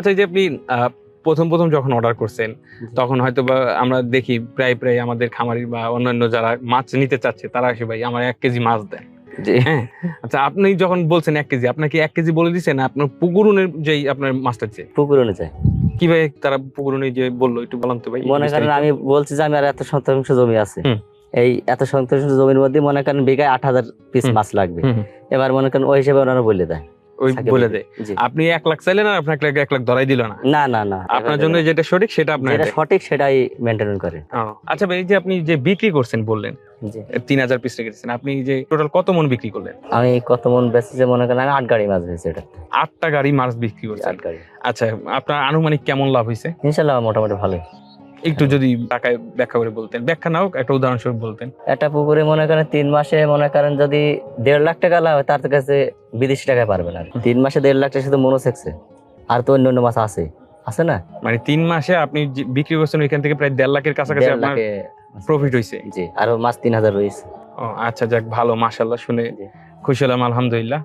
আচ্ছা এই যে আপনি প্রথম প্রথম যখন অর্ডার করছেন তখন হয়তো বা আমরা দেখি প্রায় প্রায় আমাদের খামারি বা অন্যান্য যারা মাছ নিতে চাচ্ছে তারা এসে ভাই আমার এক কেজি মাছ দেন। জি। হ্যাঁ? আচ্ছা আপনি যখন বলছেন এক কেজি আপনাকে এক কেজি বলে দিচ্ছেন আপনার পুকুরুনের যেই আপনার মাছটা চেয়ে পুকুর অনুযায়ী কীভাবে তারা পুকুরুনে যে বলল একটু বলাম তো ভাই মনে করেন আমি বলছি যে আমি আর এত শতাংশ জমি আছে। এই এত শতাংশ জমির মধ্যে মনে করেন বিঘায় আট হাজার পিস মাছ লাগবে। এবার মনে করেন ওই হিসেবে ওনারা বলে দেয়। ওই বলে বলে। দেয়। আপনি এক লাখ চাইলেন আর আপনাকে এক লাখ ধরাই দিল না। না না না। আপনার জন্য যেটা সঠিক সেটা আপনার যেটা সঠিক সেটাই মেনটেন করে আচ্ছা এই যে আপনি যে বিক্রি করছেন বললেন তিন হাজার পিস রেখেছেন আপনি যে টোটাল কত মন বিক্রি করলেন? আমি কত মন মনে করেন আমি আট গাড়ি মাছ এটা আটটা গাড়ি মাছ বিক্রি করছেন। আট গাড়ি। আচ্ছা আপনার আনুমানিক কেমন লাভ হয়েছে? ইনশাল্লাহ মোটামুটি ভালোই। একটু যদি টাকায় ব্যাখ্যা করে বলতেন। ব্যাখ্যা নাও একটা উদাহরণস্বরূপ বলতেন। একটা পুকুরে মনে করেন তিন মাসে মনে করেন যদি দেড় লাখ টাকা লাভ তার কাছে বিদেশি টাকায় পারবে না। তিন মাসে দেড় লাখ টাকা শুধু মনোসেক্সে আর তো অন্য অন্য মাছ আছে। আছে না? মানে তিন মাসে আপনি বিক্রি করছেন ওইখান থেকে প্রায় দেড় লাখের কাছাকাছি আপনার প্রফিট হয়েছে জি আরও মাছ তিন হাজার রয়েছে। ও আচ্ছা যাক ভালো মাশাল্লাহ শুনে। খুশি হলাম আলহামদুলিল্লাহ।